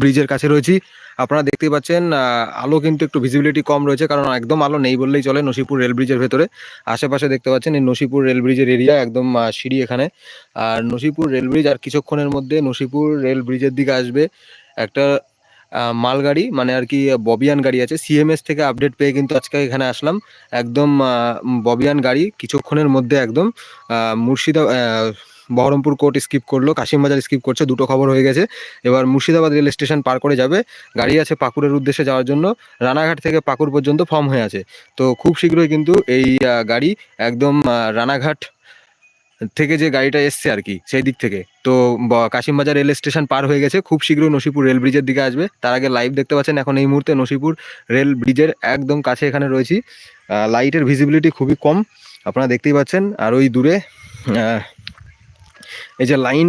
ব্রিজের কাছে রয়েছি। আপনারা দেখতেই পাচ্ছেন আলো কিন্তু একটু ভিজিবিলিটি কম রয়েছে কারণ একদম আলো নেই বললেই চলে নসিপুর রেল ব্রিজের ভেতরে। আশেপাশে দেখতে পাচ্ছেন এই নসিপুর রেল ব্রিজের এরিয়া একদম সিঁড়ি এখানে। আর নসিপুর রেল ব্রিজ আর কিছুক্ষণের মধ্যে নসিপুর রেল ব্রিজের দিকে আসবে একটা মালগাড়ি মানে আর কি ববিয়ান গাড়ি আছে। সিএমএস থেকে আপডেট পেয়ে কিন্তু আজকে এখানে আসলাম। একদম ববিয়ান গাড়ি কিছুক্ষণের মধ্যে একদম আহ, মুর্শিদা আহ, বহরমপুর কোর্ট স্কিপ করল, কাশিমবাজার স্কিপ করছে, দুটো খবর হয়ে গেছে। এবার মুর্শিদাবাদ রেল স্টেশন পার করে যাবে, গাড়ি আছে পাকুরের উদ্দেশ্যে যাওয়ার জন্য, রানাঘাট থেকে পাকুর পর্যন্ত ফর্ম হয়ে আছে। তো খুব শীঘ্রই কিন্তু এই গাড়ি একদম রানাঘাট থেকে যে গাড়িটা এসছে আর কি, সেই দিক থেকে। তো কাশিমবাজার রেল স্টেশন পার হয়ে গেছে, খুব শীঘ্রই নসিপুর রেল ব্রিজের দিকে আসবে। তার আগে লাইভ দেখতে পাচ্ছেন এখন এই মুহূর্তে নসিপুর রেল ব্রিজের একদম কাছে এখানে রয়েছি। লাইটের ভিজিবিলিটি খুবই কম, আপনারা দেখতেই পাচ্ছেন। আর ওই দূরে এই যে লাইন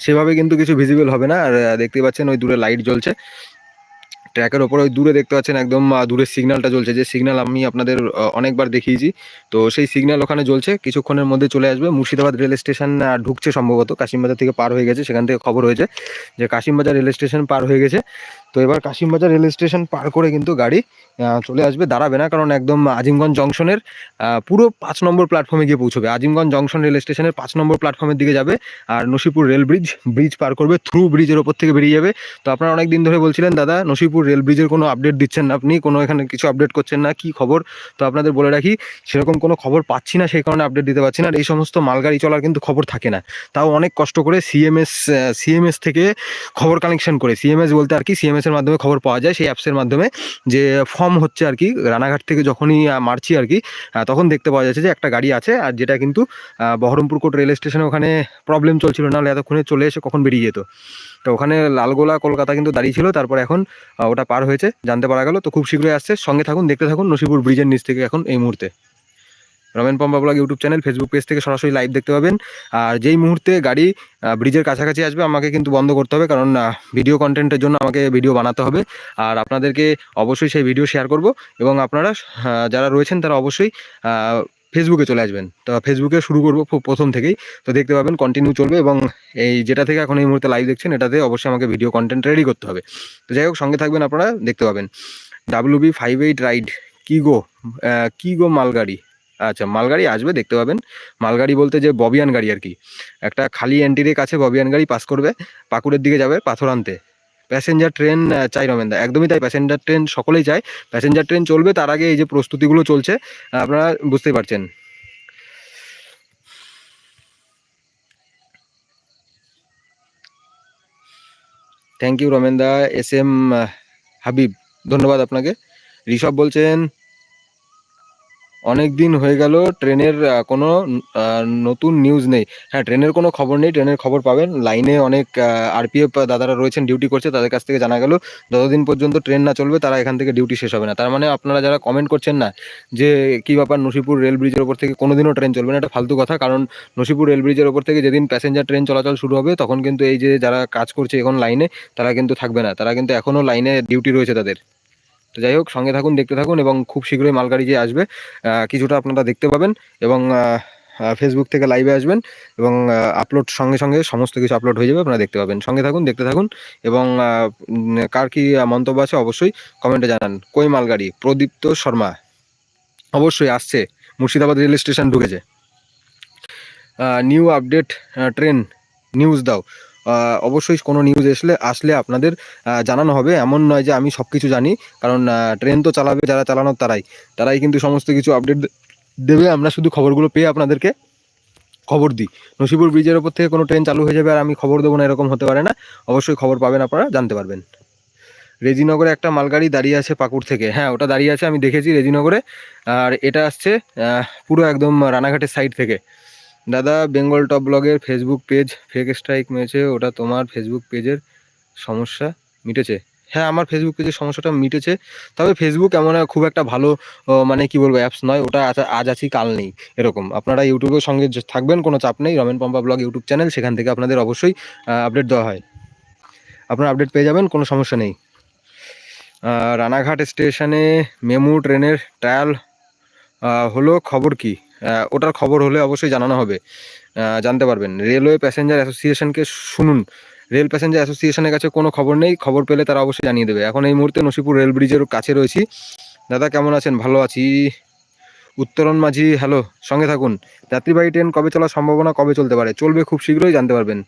সেভাবে কিন্তু কিছু ভিজিবল হবে না। আর আহ, দেখতেই পাচ্ছেন ওই দূরে লাইট জ্বলছে। ট্র্যাকের ওপরে ওই দূরে দেখতে পাচ্ছেন একদম দূরের সিগন্যালটা জ্বলছে। যে সিগন্যাল আমি আপনাদের অনেকবার দেখিয়েছি। তো সেই সিগন্যাল ওখানে জ্বলছে। কিছুক্ষণের মধ্যে চলে আসবে। মুর্শিদাবাদ রেল স্টেশন ঢুকছে সম্ভবত। কাশিমবাজার থেকে পার হয়ে গেছে। সেখান থেকে খবর হয়েছে যে কাশিমবাজার রেল স্টেশন পার হয়ে গেছে। তো এবার কাশিমবাজার রেল স্টেশন পার করে কিন্তু গাড়ি চলে আসবে, দাঁড়াবে না, কারণ একদম আজিমগঞ্জ জংশনের পুরো পাঁচ নম্বর প্ল্যাটফর্মে গিয়ে পৌঁছবে। আজিমগঞ্জ জংশন রেল স্টেশনের পাঁচ নম্বর প্ল্যাটফর্মের দিকে যাবে, আর নসিপুর রেল ব্রিজ ব্রিজ পার করবে থ্রু ব্রিজের ওপর থেকে বেরিয়ে যাবে। তো আপনারা অনেক দিন ধরে বলছিলেন, দাদা, নসিপুর রেল ব্রিজের কোনো আপডেট দিচ্ছেন না আপনি? কোনো এখানে কিছু আপডেট করছেন না? কি খবর? তো আপনাদের বলে রাখি, সেরকম কোনো খবর পাচ্ছি না, সেই কারণে আপডেট দিতে পারছি না, আর এই সমস্ত মালগাড়ি চলার কিন্তু খবর থাকে না। তাও অনেক কষ্ট করে সিএমএস সিএমএস থেকে খবর কালেকশন করে। সিএমএস বলতে আর কি সিএমএস এর মাধ্যমে খবর পাওয়া যায়। সেই অ্যাপসের মাধ্যমে যে ফর্ম হচ্ছে আর কি, রানাঘাট থেকে যখনই মারছি আর কি তখন দেখতে পাওয়া যাচ্ছে যে একটা গাড়ি আছে আর যেটা কিন্তু বহরমপুর কোর্ট রেল স্টেশনে ওখানে প্রবলেম চলছিল। নাহলে এতক্ষণে চলে এসে কখন বেরিয়ে যেত। তো ওখানে লালগোলা, কলকাতা কিন্তু দাঁড়িয়ে ছিল। তারপর এখন ওটা পার হয়েছে। জানতে পারা গেল। তো খুব শীঘ্রই আসছে। সঙ্গে থাকুন, দেখতে থাকুন নসিপুর ব্রিজের নিচ থেকে এখন এই মুহূর্তে। Ramen Pampa blog YouTube channel Facebook page থেকে সরাসরি লাইভ দেখতে পাবেন। আর যেই মুহূর্তে গাড়ি ব্রিজের কাছাকাছি আসবে, আমাকে কিন্তু বন্ধ করতে হবে, কারণ ভিডিও কন্টেন্টের জন্য আমাকে ভিডিও বানাতে হবে। আর আপনাদেরকে অবশ্যই সেই ভিডিও শেয়ার করব এবং আপনারা যারা রয়েছেন তারা অবশ্যই ফেসবুকে চলে আসবেন। তো ফেসবুকে শুরু করব প্রথম থেকেই। তো দেখতে পাবেন কন্টিনিউ চলবে এবং এই যেটা থেকে এখন এই মুহূর্তে লাইভ দেখছেন, এটাতে অবশ্যই আমাকে ভিডিও কন্টেন্ট রেডি করতে হবে। তো যাই হোক, সঙ্গে থাকবেন আপনারা, দেখতে পাবেন। W B five eight ride কি গো কি গো মালগাড়ি? আচ্ছা মালগাড়ি আসবে, দেখতে পাবেন। মালগাড়ি বলতে যে ববিয়ান গাড়ি আর কি। একটা খালি এন্টির কাছে ববিয়ান গাড়ি পাস করবে, পাকুড়ের দিকে যাবে, পাথর আনতে। প্যাসেঞ্জার ট্রেন চাই রমেনদা একদমই তাই প্যাসেঞ্জার ট্রেন সকলেই চায়। প্যাসেঞ্জার ট্রেন চলবে, তার আগে এই যে প্রস্তুতিগুলো চলছে আপনারা বুঝতেই পারছেন। থ্যাংক ইউ রমেনদা এস এম হাবিব, ধন্যবাদ আপনাকে। ঋষভ বলছেন অনেক দিন হয়ে গেল, ট্রেনের কোনো নতুন নিউজ নেই। হ্যাঁ ট্রেনের কোনো খবর নেই, ট্রেনের খবর পাবেন। লাইনে অনেক আরপিএফ দাদারা রয়েছেন ডিউটি করছে, তাদের কাছ থেকে জানা গেল। যতদিন পর্যন্ত ট্রেন না চলবে, তারা এখান থেকে ডিউটি শেষ হবে না। তার মানে আপনারা যারা কমেন্ট করছেন না, যে কি ব্যাপার নসিপুর রেল ব্রিজের ওপর থেকে কোনোদিনও ট্রেন চলবে না, এটা ফালতু কথা। কারণ নসিপুর রেল ব্রিজের ওপর থেকে যেদিন প্যাসেঞ্জার ট্রেন চলাচল শুরু হবে, তখন কিন্তু এই যে যারা কাজ করছে এখন লাইনে তারা কিন্তু থাকবে না। তারা কিন্তু এখনও লাইনে ডিউটি রয়েছে তাদের। তো যাই হোক, সঙ্গে থাকুন, দেখতে থাকুন এবং খুব শীঘ্রই মালগাড়ি যে আসবে কিছুটা আপনারা দেখতে পাবেন এবং ফেসবুক থেকে লাইভে আসবেন এবং আপলোড সঙ্গে সঙ্গে সমস্ত কিছু আপলোড হয়ে যাবে, আপনারা দেখতে পাবেন। সঙ্গে থাকুন, দেখতে থাকুন এবং কার কি মন্তব্য আছে অবশ্যই কমেন্টে জানান। কই মালগাড়ি? প্রদীপ্ত শর্মা। অবশ্যই আসছে, মুর্শিদাবাদ রেল স্টেশন ঢুকেছে। নিউ আপডেট ট্রেন নিউজ দাও। অবশ্যই কোনো নিউজ আসলে আসলে আপনাদের জানানো হবে। এমন নয় যে আমি সব কিছু জানি, কারণ ট্রেন তো চালাবে, যারা চালানোর তারাই। তারাই কিন্তু সমস্ত কিছু আপডেট দেবে। আমরা শুধু খবরগুলো পেয়ে আপনাদেরকে খবর দিই। নসিপুর ব্রিজের ওপর থেকে কোনো ট্রেন চালু হয়ে যাবে আর আমি খবর দেবো না, এরকম হতে পারে না। অবশ্যই খবর পাবেন আপনারা, জানতে পারবেন। রেজিনগরে একটা মালগাড়ি দাঁড়িয়ে আছে পাকুড় থেকে। হ্যাঁ ওটা দাঁড়িয়ে আছে, আমি দেখেছি রেজিনগরে। আর এটা আসছে পুরো একদম রানাঘাটের সাইড থেকে। দাদা বেঙ্গল টপ ব্লগের ফেসবুক পেজ ফেক স্ট্রাইক মেরেছে, ওটা তোমার ফেসবুক পেজের সমস্যা মিটেছে। হ্যাঁ আমার ফেসবুক পেজের সমস্যাটা মিটেছে, তবে ফেসবুক এমন খুব একটা ভালো মানে কি বলব অ্যাপস নয়, ওটা আজ- আছি, কাল নেই, এরকম। আপনারা ইউটিউবের সঙ্গে থাকবেন, কোনো চাপ নেই, Ramen Pampa blog YouTube channel সেখান থেকে আপনাদের অবশ্যই আপডেট দেওয়া হয়। আপনারা আপডেট পেয়ে যাবেন, কোনো সমস্যা নেই। রানাঘাট স্টেশনে মেমু ট্রেনের ট্রায়াল হলো, খবর কি? ওটার খবর হলে অবশ্যই জানানো হবে। জানতে পারবেন। রেলওয়ে প্যাসেঞ্জার অ্যাসোসিয়েশনকে শুনুন। রেল প্যাসেঞ্জার অ্যাসোসিয়েশনের কাছে কোনো খবর নেই, খবর পেলে তারা অবশ্যই জানিয়ে দেবে। এখন এই মুহূর্তে নসিপুর রেল ব্রিজের কাছে রয়েছি। দাদা, কেমন আছেন? ভালো আছি। উত্তরণ মাঝি হ্যালো সঙ্গে থাকুন। যাত্রীবাহী ট্রেন কবে চলার সম্ভাবনা কবে চলতে পারে? চলবে খুব শীঘ্রই, জানতে পারবেন।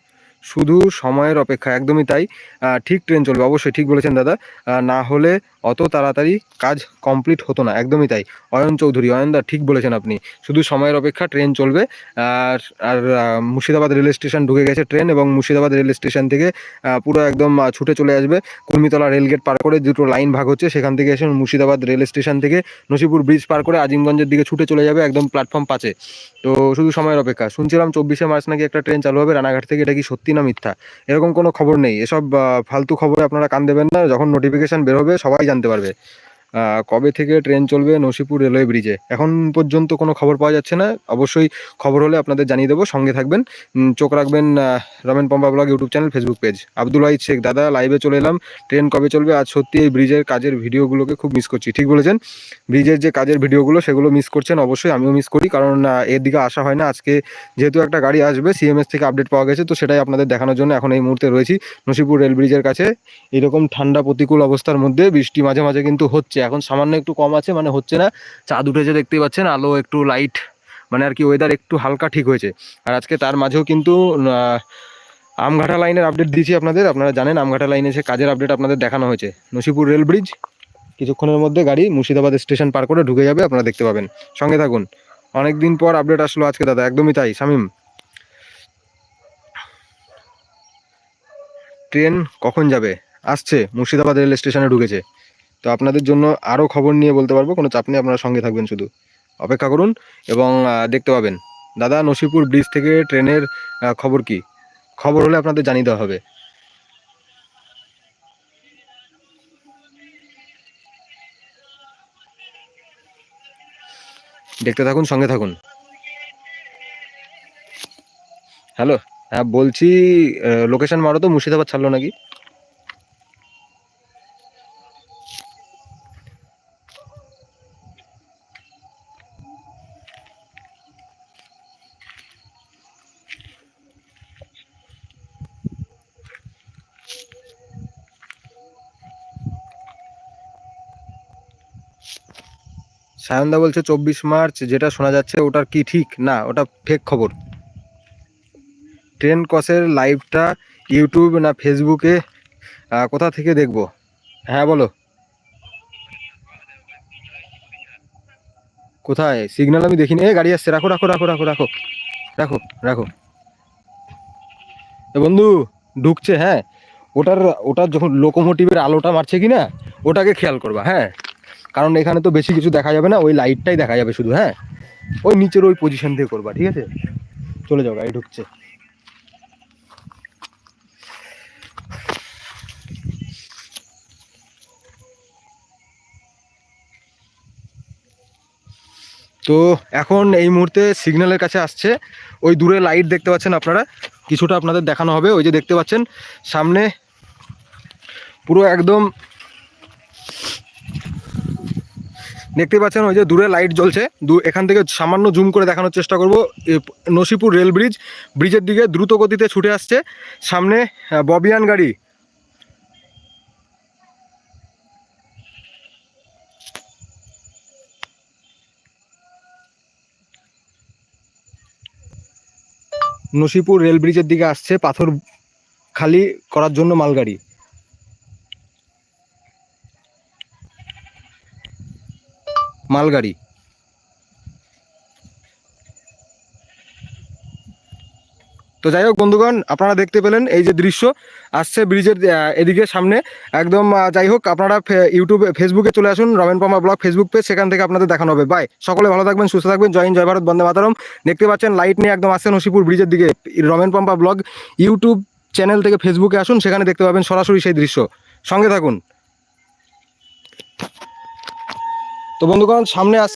শুধু সময়ের অপেক্ষা একদমই তাই। ঠিক ট্রেন চলবে, অবশ্যই ঠিক বলেছেন দাদা। না হলে অত তাড়াতাড়ি কাজ কমপ্লিট হতো না, একদমই তাই। অয়ন চৌধুরী অয়নদা ঠিক বলেছেন আপনি। শুধু সময়ের অপেক্ষা ট্রেন চলবে, আর আর মুর্শিদাবাদ রেল স্টেশন ঢুকে গেছে ট্রেন এবং মুর্শিদাবাদ রেল স্টেশন থেকে পুরো একদম ছুটে চলে আসবে। কুর্মিতলা রেলগেট পার করে দুটো লাইন ভাগ হচ্ছে, সেখান থেকে এসে মুর্শিদাবাদ রেল স্টেশন থেকে নসিপুর ব্রিজ পার করে আজিমগঞ্জের দিকে ছুটে চলে যাবে একদম প্ল্যাটফর্ম পাঁচে। তো শুধু সময়ের অপেক্ষা, শুনছিলাম চব্বিশে মার্চ নাকি একটা ট্রেন চালু হবে, রানাঘাট থেকে, এটা কি সত্যি? না মিথ্যা? এরকম কোনো খবর নেই। এসব ফালতু খবরে আপনারা কান দেবেন না। যখন নোটিফিকেশান বের হবে, সবাই জানতে পারবে। কবে থেকে ট্রেন চলবে নসিপুর রেলওয়ে ব্রিজে? এখন পর্যন্ত কোনো খবর পাওয়া যাচ্ছে না। অবশ্যই খবর হলে আপনাদের জানিয়ে দেবো। সঙ্গে থাকবেন। চোখ রাখবেন Ramen Pampa blog YouTube channel, Facebook page. Abdul Wahid Sheikh, দাদা লাইভে চলে এলাম। ট্রেন কবে চলবে? আজ সত্যি এই ব্রিজের কাজের ভিডিওগুলোকে খুব মিস করছি। ঠিক বলেছেন? ব্রিজের যে কাজের ভিডিওগুলো, সেগুলো মিস করছেন অবশ্যই। আমিও মিস করি। কারণ এর দিকে আসা হয় না। আজকে যেহেতু একটা গাড়ি আসবে সিএমএস থেকে আপডেট পাওয়া গেছে, তো সেটাই আপনাদের দেখানোর জন্য এখন এই মুহূর্তে রয়েছি নসিপুর রেল ব্রিজের কাছে। এরকম ঠান্ডা প্রতিকূল অবস্থার মধ্যে বৃষ্টি মাঝে মাঝে কিন্তু হচ্ছে। এখন সামান্য একটু কম আছে মানে হচ্ছে না, চাঁদ উঠেছে দেখতেই পাচ্ছেন, আলো একটু লাইট মানে আর কি ওয়েদার একটু হালকা ঠিক হয়েছে। আর আজকে তার মাঝেও কিন্তু আমঘাটা লাইনের আপডেট দিয়েছি আপনাদের, আপনারা জানেন আমঘাটা লাইনে সে কাজের আপডেট আপনাদের দেখানো হয়েছে। নসিপুর রেল ব্রিজ কিছুক্ষণের মধ্যে গাড়ি মুর্শিদাবাদ স্টেশন পার করে ঢুকে যাবে, আপনারা দেখতে পাবেন। সঙ্গে থাকুন অনেক দিন পর আপডেট আসলো আজকে, দাদা, একদমই তাই, শামিম। ট্রেন কখন যাবে? আসছে, মুর্শিদাবাদ রেল স্টেশনে ঢুকেছে। তো আপনাদের জন্য আরও খবর নিয়ে বলতে পারব, কোনো চাপ নেই, আপনারা সঙ্গে থাকবেন শুধু। অপেক্ষা করুন এবং দেখতে পাবেন। দাদা, নসিপুর ব্রিজ থেকে ট্রেনের খবর কি? খবর হলে আপনাদের জানিয়ে দেওয়া হবে। দেখতে থাকুন, সঙ্গে থাকুন। হ্যালো? হ্যাঁ বলছি লোকেশন মারো তো, মুর্শিদাবাদ ছাড়লো নাকি? সায়নদা বলছে চব্বিশ মার্চ, যেটা শোনা যাচ্ছে ওটার কি ঠিক? না, ওটা ফেক খবর। ট্রেন কসের লাইভটা ইউটিউব না ফেসবুকে কোথা থেকে দেখব? হ্যাঁ বলো। কোথায়? সিগন্যাল আমি দেখিনি। এ, গাড়ি আসছে, রাখো রাখো রাখো রাখো রাখো রাখো রাখো। বন্ধু, ঢুকছে হ্যাঁ। ওটার ওটার যখন লোকোমোটিভের আলোটা মারছে কি না ওটাকে খেয়াল করবা হ্যাঁ। কারণ এখানে তো বেশি কিছু দেখা যাবে না, ওই লাইটটাই দেখা যাবে শুধু হ্যাঁ? ওই নিচের ওই পজিশন থেকে করবা, ঠিক আছে? চলে যাও, গাড়ি ঢুকছে। তো এখন এই মুহূর্তে সিগন্যালের কাছে আসছে। ওই দূরে লাইট দেখতে পাচ্ছেন আপনারা। কিছুটা আপনাদের দেখানো হবে। ওই যে দেখতে পাচ্ছেন, সামনে পুরো একদম দেখতে পাচ্ছেন ওই যে দূরে লাইট জ্বলছে। দু এখান থেকে সামান্য জুম করে দেখানোর চেষ্টা করব। নসিপুর রেল ব্রিজ ব্রিজের দিকে দ্রুত গতিতে ছুটে আসছে। সামনে ববিয়ান গাড়ি। নসিপুর রেল ব্রিজের দিকে আসছে, পাথর খালি করার জন্য মালগাড়ি। মালগাড়ি। তো যাই হোক বন্ধুগণ, আপনারা দেখতে পেলেন এই যে দৃশ্য। আসছে ব্রিজের এদিকে সামনে। একদম যাই হোক, আপনারা ইউটিউবে, ফেসবুকে চলে আসুন, Ramen Pampa blog Facebook page, সেখান থেকে আপনাদের দেখানো হবে। বাই সকলে ভালো থাকবেন, সুস্থ থাকবেন। জয় জয় ভারত, বন্দে মাতারম। দেখতে পাচ্ছেন লাইট নিয়ে একদম আসছে নসিপুর ব্রিজের দিকে। Ramen Pampa blog, YouTube channel থেকে ফেসবুকে আসুন, সেখানে দেখতে পাবেন সরাসরি সেই দৃশ্য। সঙ্গে থাকুন। তো বন্ধুগণ সামনে আস